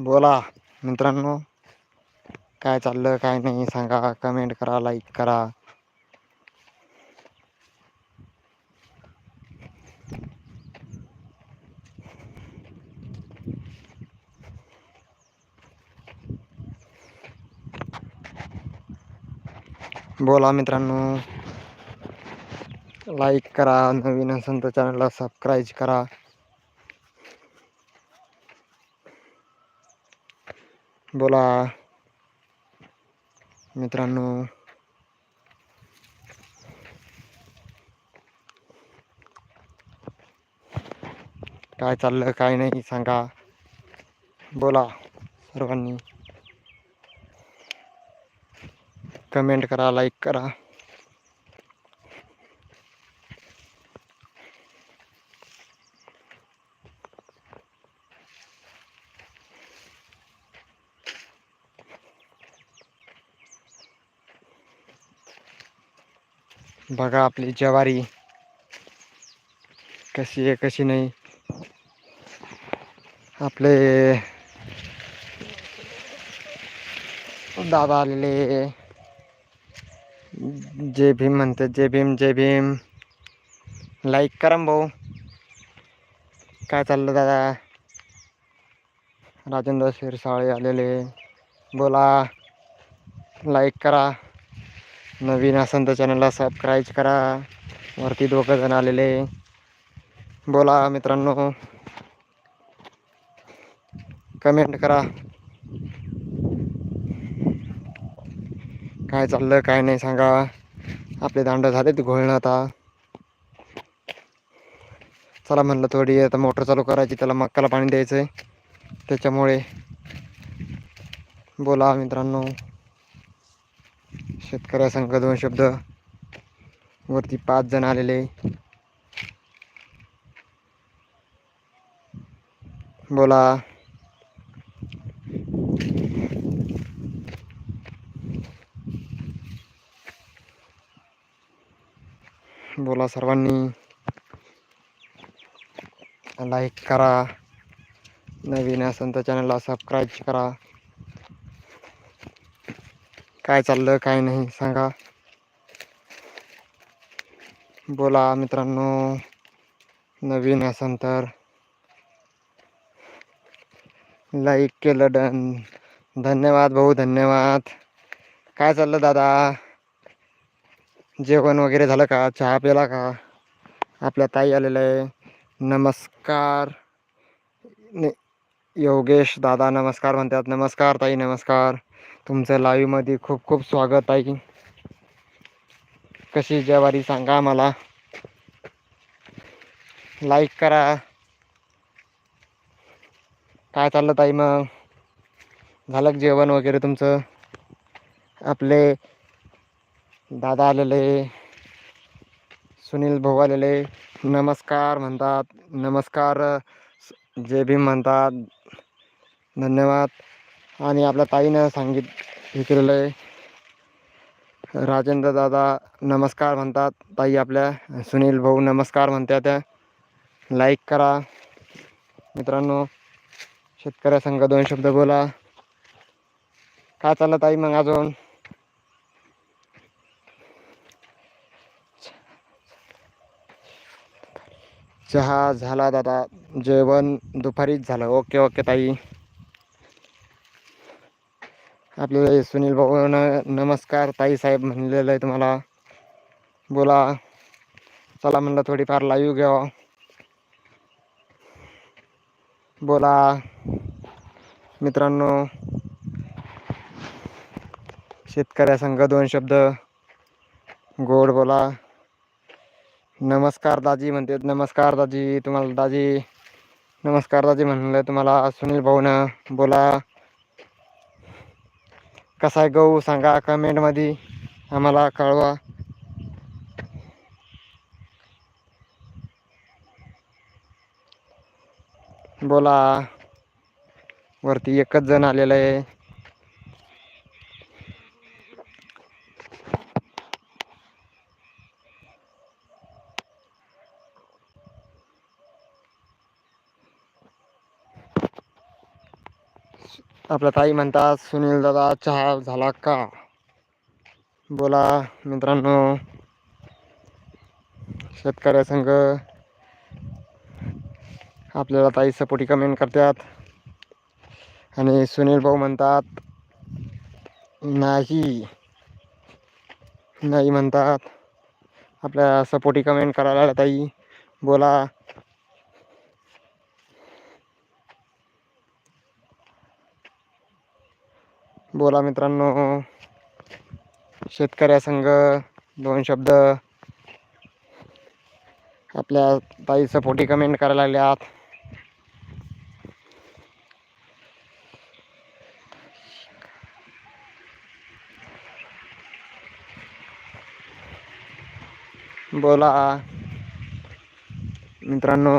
बोला मित्रांनो. काय चाललं काय नाही सांगा. कमेंट करा लाईक करा. बोला मित्रांनो. लाईक करा नवीन असेल तर चॅनलला सबस्क्राईब करा. बोला. मित्रांनो. काय चाललं काय नाही सांगा. बोला सर्वांनी. कमेंट करा लाईक करा. बघा आपली ज्वारी. कशी आहे कशी नाही. आपले दादा आलेले. जय भीम म्हणते जय भीम जय भीम. लाईक करा भाऊ. काय चाललं दादा? राजेंद्र शिरसाळे आलेले. बोला. लाईक करा. नवीन असेल तर चॅनलला सबस्क्राईब करा. वरती दोघं जण आलेले. बोला मित्रांनो. कमेंट करा. काय चाललं काय नाही सांगा. आपले दांड झालेत घोळणं आता. चला म्हणलं थोडी आता मोटर चालू करायची त्याला मक्काला पाणी द्यायचं आहे त्याच्यामुळे बोला मित्रांनो. शेतकऱ्या संघ दोन शब्द. वरती पाच जण आलेले. बोला. बोला सर्वांनी. लाईक करा. नवीन असेल तर चॅनलला सबस्क्राईब करा. काय चाललं काय नाही सांगा. बोला मित्रांनो नवीन असेल तर. लाईक केलं डन. धन्यवाद भाऊ धन्यवाद. काय चाललं दादा? जेवण वगैरे झालं का? चहा प्याला का? आपल्या ताई आलेलं आहे. नमस्कार. योगेश दादा नमस्कार म्हणतात. नमस्कार ताई नमस्कार. तुमचं लाईव्हमध्ये खूप खूप स्वागत आहे. कशी जवारी सांगा मला लाईक करा. काय चाललं ताई मग? झालं जेवण वगैरे तुमचं? आपले दादा आलेले. सुनील भाऊ आलेले. नमस्कार म्हणतात. नमस्कार जे भीम म्हणतात. धन्यवाद. आणि आपल्या ताईनं सांगित हे केलेलं आहे राजेंद्र दादा नमस्कार म्हणतात. ताई आपल्या सुनील भाऊ नमस्कार म्हणतात. लाईक करा. मित्रांनो शेतकऱ्या संघ दोन शब्द बोला. काय चाललं ताई मग अजून? चहा झाला दादा. जेवण दुपारीच झालं. ओके ओके ताई. आपले सुनील भाऊ न नमस्कार ताई साहेब म्हणलेलं आहे तुम्हाला. बोला. चला म्हणलं थोडीफार लाईव्ह घ्यावं. बोला. मित्रांनो. शेतकऱ्या संघ दोन शब्द. गोड बोला. नमस्कार दाजी म्हणते. नमस्कार दाजी तुम्हाला दाजी. नमस्कार दाजी म्हणलं तुम्हाला. सुनील भाऊनं बोला. कसा आहे गहू सांगा कमेंटमध्ये आम्हाला कळवा. बोला. वरती एकच जण आलेलं आहे. आपला ताई म्हणतात सुनील दादा चहा झाला का? बोला मित्रांनो. शेतकऱ्या संघ आपल्याला ताई सपोर्टी कमेंट करतात. आणि सुनील भाऊ म्हणतात नाही. नाही म्हणतात. आपल्या सपोर्टी कमेंट करायला ताई. बोला. बोला मित्रांनो. शेतकऱ्यासंघ दोन शब्द. आपल्या ताई सपोटी कमेंट करायला लागल्यात. बोला. मित्रांनो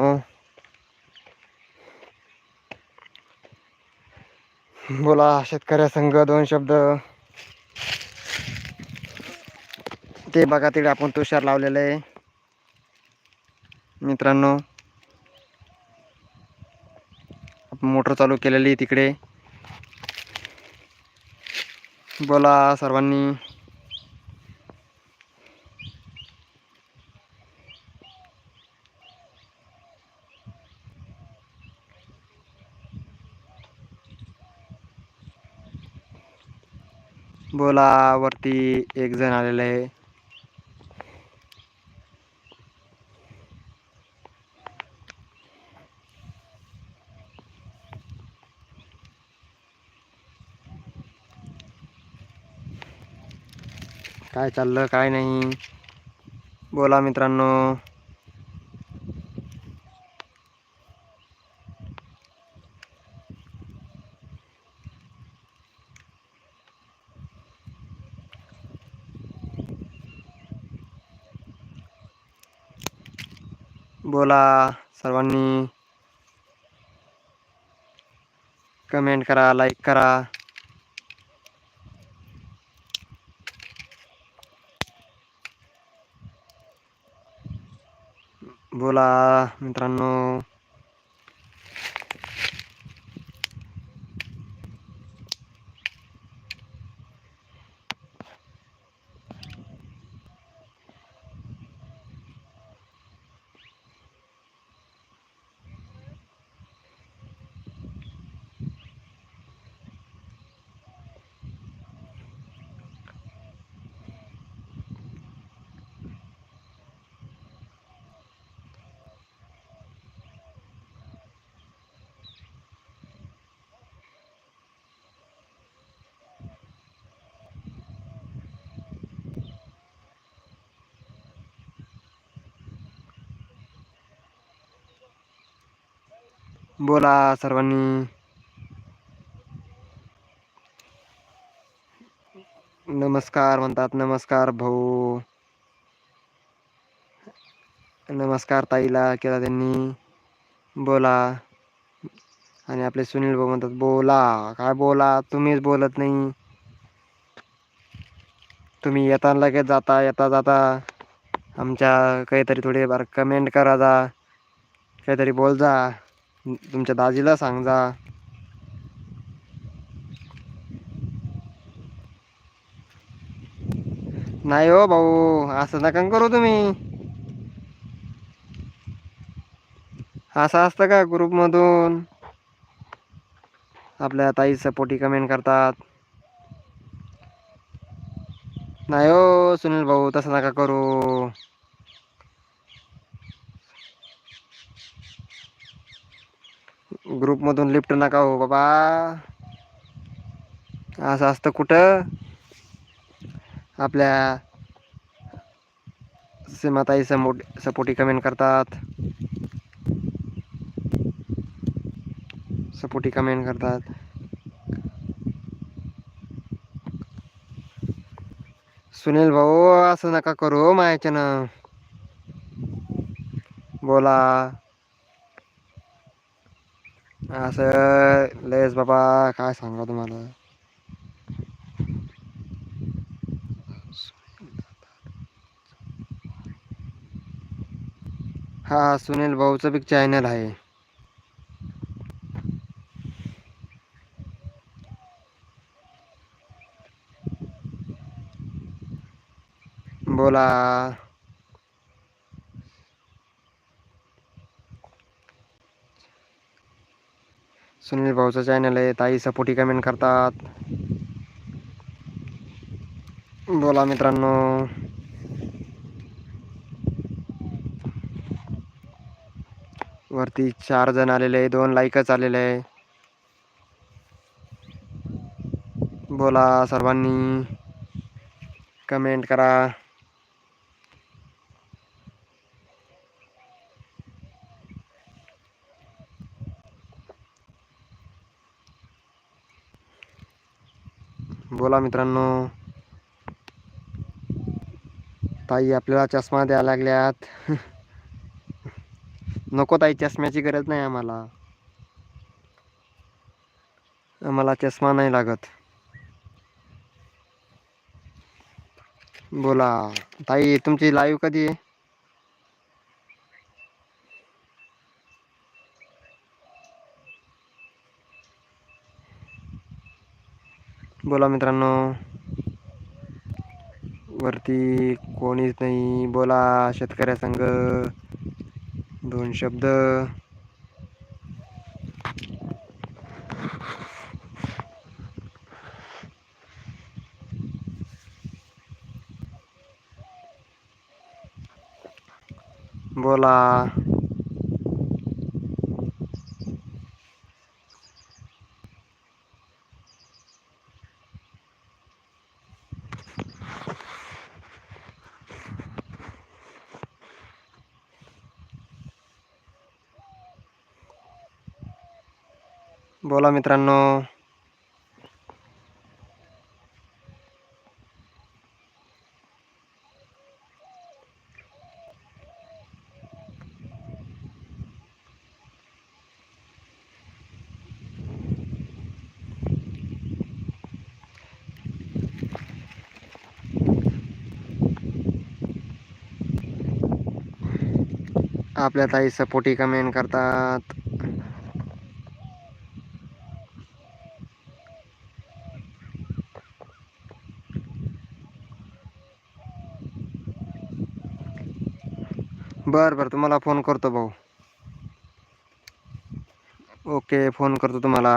बोला शेतकऱ्यासंघ दोन शब्द. ते बघा तिकडे आपण तुषार लावलेलं आहे. मित्रांनो आपण मोटर चालू केलेली आहे तिकडे. बोला सर्वांनी. बोला वरती एक जण आलेला आहे. काय चाललं काय नाही. बोला मित्रांनो. बोला सर्वांनी कमेंट करा लाईक करा बोला मित्रांनो बोला सर्वांनी. नमस्कार म्हणतात नमस्कार भाऊ. नमस्कार ताईला केला त्यांनी. बोला. आणि आपले सुनील भाऊ म्हणतात बोला. काय बोला? तुम्हीच बोलत नाही. तुम्ही येता लगेच जाता येता जाता. आमच्या काहीतरी थोडे बार कमेंट करा जा. काहीतरी बोल जा तुमच्या दाजीला सांग जा नाही हो भाऊ असं नका करू तुम्ही. असं असतं का ग्रुपमधून आपल्या ताई सपोर्टी कमेंट करतात. नाही हो सुनील भाऊ तसं नका करू. ग्रुपमधून लिफ्ट नका हो बाबा. असं असतं कुठं? आपल्या सीमाताई समोट सपोर्टी कमेंट करतात. सपोर्टी कमेंट करतात. सुनील भाऊ असं नका करू हो, मायाच्यानं. बोला. असं लयच बाबा काय सांगा तुम्हाला? हा सुनील भाऊचं बिग चॅनल आहे. बोला. सुनील भाऊचं चॅनल आहे. ताई सपोर्टी कमेंट करतात. बोला मित्रांनो. वरती चार जण आलेले आहे. दोन लाईकच आलेले आहे. बोला सर्वांनी. कमेंट करा. बोला मित्रांनो. ताई आपल्याला चष्मा द्यायला लागल्यात. नको ताई चष्म्याची गरज नाही आम्हाला. आम्हाला चष्मा नाही लागत. बोला. ताई तुमची लाईव्ह कधी आहे? बोला मित्रांनो. वरती कोणीच नाही. बोला शेतकऱ्या संघ. दोन शब्द. बोला. बोला मित्रांनो. आपल्या ताई सपोर्टी कमेंट करतात. बर बर. तुम्हाला फोन करतो भाऊ. ओके फोन करतो तुम्हाला.